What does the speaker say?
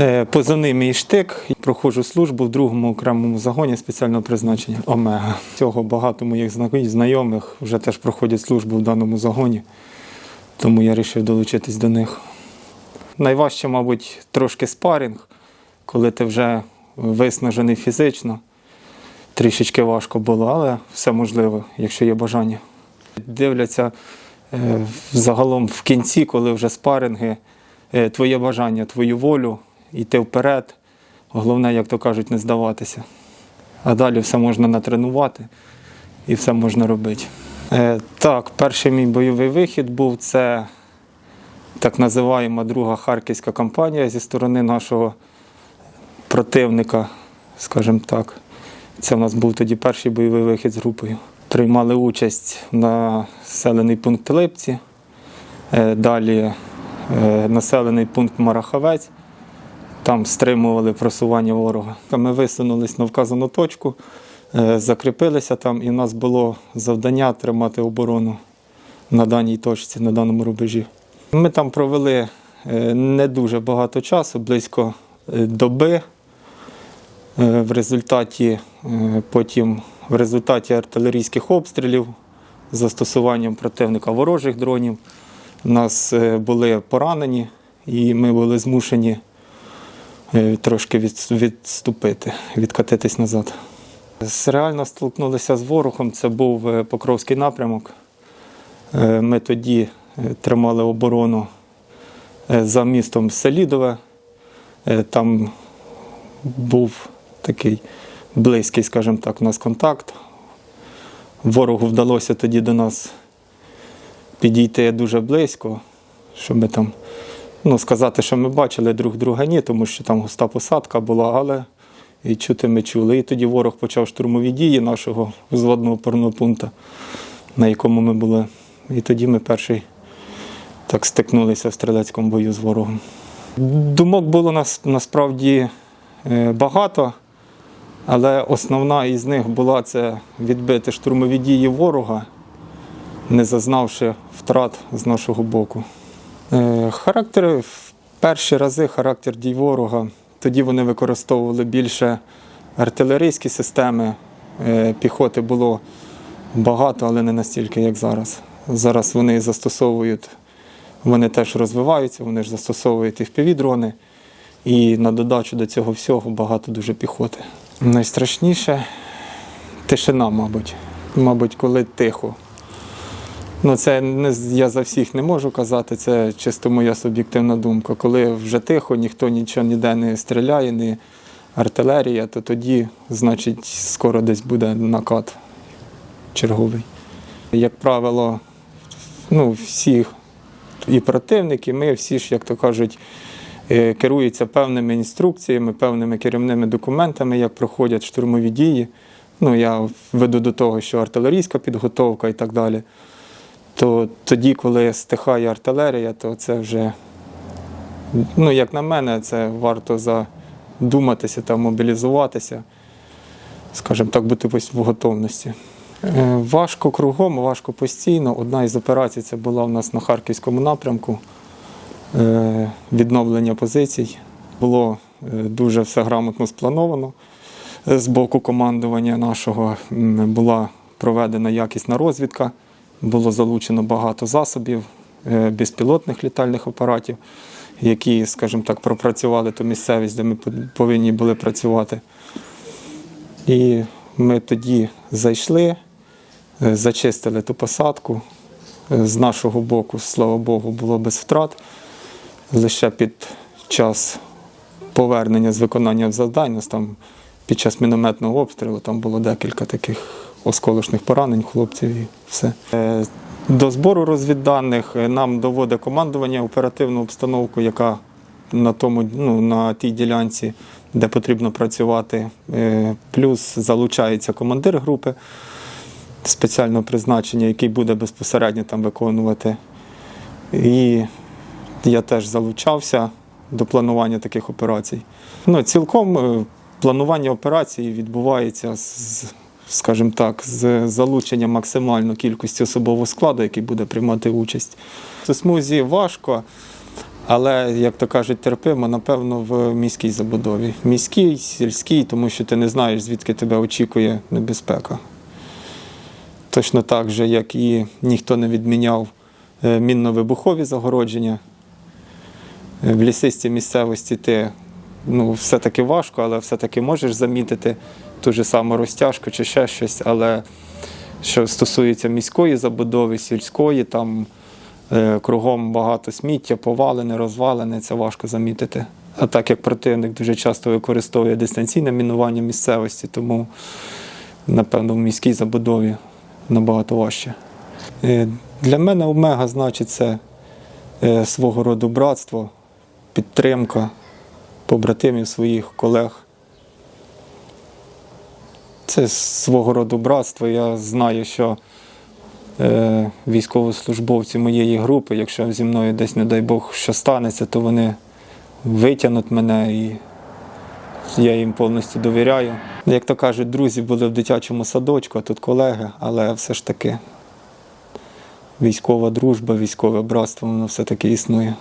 Е, Позивний мій штик. Проходжу службу в другому окремому загоні спеціального призначення Омега. Цього багато моїх знайомих вже теж проходять службу в даному загоні, тому я вирішив долучитись до них. Найважче, мабуть, трошки спарінг, коли ти вже виснажений фізично. Трішечки важко було, але все можливо, якщо є бажання. Дивляться е, загалом в кінці, коли вже спаринги, е, твоє бажання, твою волю, йти вперед. Головне, як то кажуть, не здаватися. А далі все можна натренувати і все можна робити. Е, так, перший мій бойовий вихід був це так називаємо друга харківська кампанія зі сторони нашого противника, скажімо так. Це в нас був тоді перший бойовий вихід з групою. Приймали участь на населений пункт Липці, е, далі е, населений пункт Марахавець. Там стримували просування ворога. Ми висунулись на вказану точку, е, закріпилися там, і в нас було завдання тримати оборону на даній точці, на даному рубежі. Ми там провели е, не дуже багато часу, близько е, доби. В результаті потім в результаті артилерійських обстрілів застосуванням противника ворожих дронів нас були поранені, і ми були змушені трошки відступити, відкатитись назад. Реально столкнулися з ворогом. Це був е, Покровський напрямок. Е, Ми тоді е, тримали оборону е, за містом Селідове. Е, Там був такий близький, скажімо так, у нас контакт. Ворогу вдалося тоді до нас підійти дуже близько, щоб ми там, ну, сказати, що ми бачили друг друга, ні, тому що там густа посадка була, але і чути ми чули. І тоді ворог почав штурмові дії нашого взводного опорного пункту, на якому ми були. І тоді ми перший так стикнулися в стрілецькому бою з ворогом. Думок було нас, насправді е, багато, але основна із них була це відбити штурмові дії ворога, не зазнавши втрат з нашого боку. Е, Характер в перші рази характер дій ворога. Тоді вони використовували більше артилерійські системи. Е, Піхоти було багато, але не настільки, як зараз. Зараз вони застосовують, вони теж розвиваються, вони ж застосовують і впівдрони. І на додачу до цього всього багато дуже піхоти. Найстрашніше тишина, мабуть. Мабуть, коли тихо. Ну, це не я за всіх не можу казати, це чисто моя суб'єктивна думка. Коли вже тихо, ніхто нічого ніде не стріляє, ні артилерія, то тоді, значить, скоро десь буде накат черговий. Як правило, ну, всі і противники, ми всі ж, як то кажуть, е, керуються певними інструкціями, певними керівними документами, як проходять штурмові дії. Ну, я веду до того, що артилерійська підготовка і так далі. То тоді, коли стихає артилерія, то це вже, ну, як на мене, це варто задуматися та мобілізуватися, скажімо так, бути в готовності. Е, Важко кругом, важко постійно. Одна із операцій це була у нас на Харківському напрямку. Е, Відновлення позицій. Було е, дуже все грамотно сплановано з боку командування нашого. Була проведена якісна розвідка, було залучено багато засобів, е, безпілотних літальних апаратів, які, скажімо так, пропрацювали ту місцевість, де ми повинні були працювати. І ми тоді зайшли, е, зачистили ту посадку. Е, З нашого боку, слава Богу, було без втрат. Лише під час повернення з виконання завдань, там під час мінометного обстрілу там було декілька таких осколочних поранень хлопців і все. Е, До збору розвідданих е, нам доводить командування оперативну обстановку, яка на, тому, ну, на тій ділянці, де потрібно працювати. Е, Плюс залучається командир групи спеціального призначення, який буде безпосередньо там виконувати. І я теж залучався до планування таких операцій. Ну, цілком планування операцій відбувається з, скажімо так, з залученням максимально кількості особового складу, який буде приймати участь. У смузі важко, Але, як то кажуть, терпимо, напевно, в міській забудові. Міській, сільській, тому що ти не знаєш, звідки тебе очікує небезпека. Точно так же, як і ніхто не відміняв е, мінно-вибухові загородження. Е, В лісистій місцевості ти ну, все-таки важко, але все-таки можеш замітити ту ж саму розтяжку чи ще щось. Але що стосується міської забудови, сільської, там е, кругом багато сміття, повалене, розвалене, це важко замітити. А так як противник дуже часто використовує дистанційне мінування місцевості, тому, напевно, в міській забудові набагато важче. Е, Для мене омега значить це е, свого роду братство, підтримка побратимів своїх колег. Це свого роду братство. Я знаю, що е, військовослужбовці моєї групи, якщо зі мною десь, не дай Бог, що станеться, то вони витягнуть мене і я їм повністю довіряю. Як то кажуть, друзі були в дитячому садочку, а тут колеги, але все ж таки військова дружба, військове братство, воно все-таки існує.